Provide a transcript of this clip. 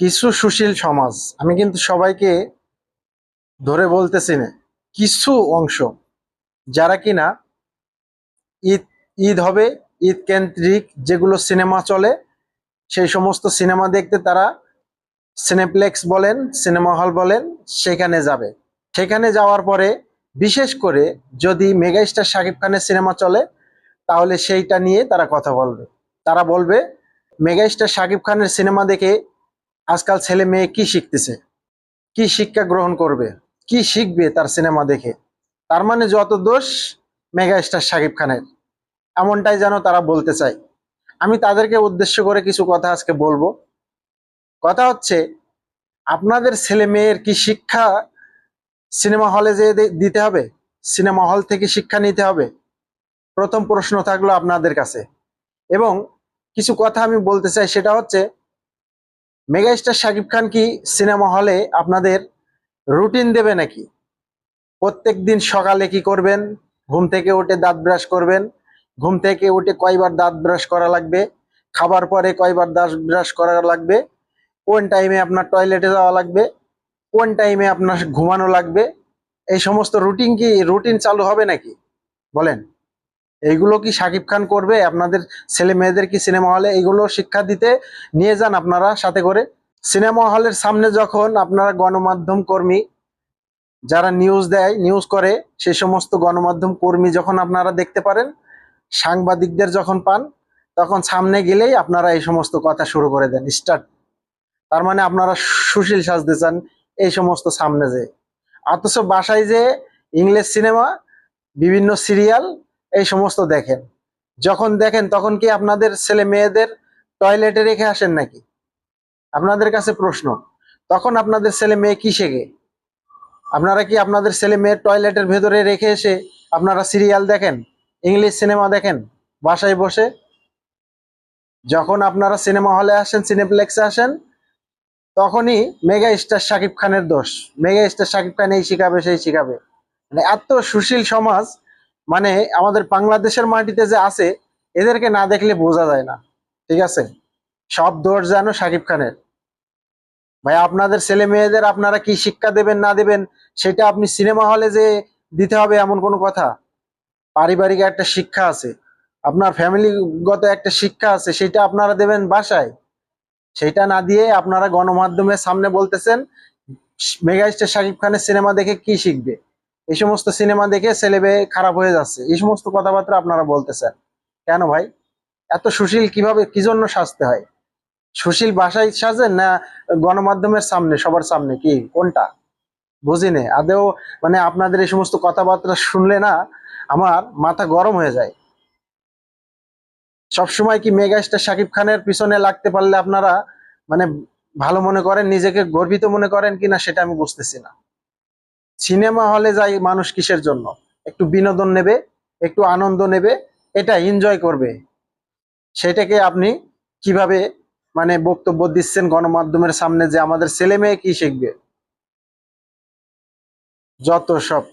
কিছু সুশীল সমাজ, আমি কিন্তু সবাইকে ধরে বলতেছি না, কিছু অংশ, যারা কিনা ঈদ ঈদ হবে ঈদ কেন্দ্রিক যেগুলো সিনেমা চলে, সেই সমস্ত সিনেমা দেখতে তারা সিনেপ্লেক্স বলেন, সিনেমা হল বলেন, সেখানে যাবে। সেখানে যাওয়ার পরে বিশেষ করে যদি মেগাস্টার শাকিব খানের সিনেমা চলে, তাহলে সেইটা নিয়ে তারা কথা বলবে। তারা বলবে, মেগাস্টার শাকিব খানের সিনেমা দেখে আজকাল ছেলে মেয়ে কি শিখতেছে? কি শিক্ষা গ্রহণ করবে? কি শিখবে তার সিনেমা দেখে? তার মানে যত দোষ মেগাস্টার শাকিব খানের। এমনটাই যেন তারা বলতে চায়। আমি তাদেরকে উদ্দেশ্য করে কিছু কথা আজকে বলব। কথা হচ্ছে, আপনাদের ছেলে মেয়ের কি শিক্ষা সিনেমা হলে যে দিতে হবে? সিনেমা হল থেকে শিক্ষা নিতে হবে? প্রথম প্রশ্ন থাকল আপনাদের কাছে। এবং কিছু কথা আমি বলতে চাই, সেটা হচ্ছে মেগাস্টার শাকিব খান কি সিনেমা হলে আপনাদের রুটিন দেবে নাকি? প্রত্যেক দিন সকালে কি করবেন? ঘুম থেকে উঠে দাঁত ব্রাশ করবেন। ঘুম থেকে উঠে কয়বার দাঁত ব্রাশ করা লাগবে? খাবার পরে কয়বার দাঁত ব্রাশ করা লাগবে? কোন টাইমে আপনার টয়লেটে যাওয়া লাগবে? কোন টাইমে আপনার ঘুমানো লাগবে? এই সমস্ত রুটিন কি রুটিন চালু হবে নাকি? বলেন। এইগুলো কি শাকিব খান করবে? আপনাদের ছেলে মেয়েদের কি সিনেমা হলে এইগুলো শিক্ষা দিতে নিয়ে যান আপনারা সাথে করে? সিনেমা হলের সামনে যখন আপনারা গণমাধ্যম কর্মী, যারা নিউজ দেয় নিউজ করে সেই সমস্ত গণমাধ্যম কর্মী যখন আপনারা দেখতে পারেন, সাংবাদিকদের যখন পান, তখন সামনে গেলেই আপনারা এই সমস্ত কথা শুরু করে দেন স্টার্ট তার মানে আপনারা সুশীল সাজতে চান এই সমস্ত সামনে যে। অথচ বাসায় যে ইংলিশ সিনেমা বিভিন্ন সিরিয়াল এই সমস্ত দেখেন। যখন দেখেন, তখন কি আপনাদের ছেলে মেয়েদের টয়লেটে রেখে আসেন নাকি? আপনাদের কাছে প্রশ্ন, তখন আপনাদের ছেলে মেয়ে কি শেখে? আপনারা কি আপনাদের ছেলে মেয়ের টয়লেটের ভেতরে রেখে এসে আপনারা সিরিয়াল দেখেন? ইংলিশ সিনেমা দেখেন? বাসায় বসে? যখন আপনারা সিনেমা হলে আসেন সিনেপ্লেক্সে আসেন, তখনই মেগা স্টার শাকিব খানের দোষ। মেগা স্টার শাকিব খান এই শিখাবে, সেই শিখাবে। মানে এত সুশীল সমাজ মানে আমাদের বাংলাদেশের মাটিতে যে আছে, এদেরকে না দেখলে বোঝা যায় না। ঠিক আছে? সব দোষ জানো শাকিব খানের। ভাই, আপনাদের ছেলে মেয়েদের আপনারা কি শিক্ষা দেবেন, না দেবেন, সেটা আপনি সিনেমা হলে যে দিতে হবে এমন কোনো কথা? পারিবারিক একটা শিক্ষা আছে। আপনার ফ্যামিলিগত একটা শিক্ষা আছে, সেটা আপনারা দেবেন বাসায়। সেটা না দিয়ে আপনারা গণমাধ্যমের সামনে বলতেছেন, মেগাস্টার শাকিব খানের সিনেমা দেখে কি শিখবে? এই সমস্ত সিনেমা দেখে ছেলে মেয়ে খারাপ হয়ে যাচ্ছে। এই সমস্ত কথাবার্তা আপনারা বলতেছেন। কেন ভাই? এত সুশীল কীভাবে, কি জন্য সাজতে হয়? সুশীল বাসায় সাজেন না গণমাধ্যমের সামনে, সবার সামনে? কি? কোনটা? বুঝি নে আদেও মানে আপনাদের এই সমস্ত কথাবার্তা শুনলে না আমার মাথা গরম হয়ে যায়। সবসময় কি মেগাস্টার শাকিব খানের পিছনে লাগতে পারলে আপনারা মানে ভালো মনে করেন, নিজেকে গর্বিত মনে করেন কিনা সেটা আমি বুঝতেছি না। সিনেমা হলে যাই মানুষ কিসের জন্য? একটু বিনোদন নেবে, একটু আনন্দ নেবে, এটা এনজয় করবে। সেটাকে আপনি কীভাবে মানে বক্তব্য দিচ্ছেন গণমাধ্যমের সামনে যে আমাদের ছেলে মেয়ে কি শিখবে? যত সব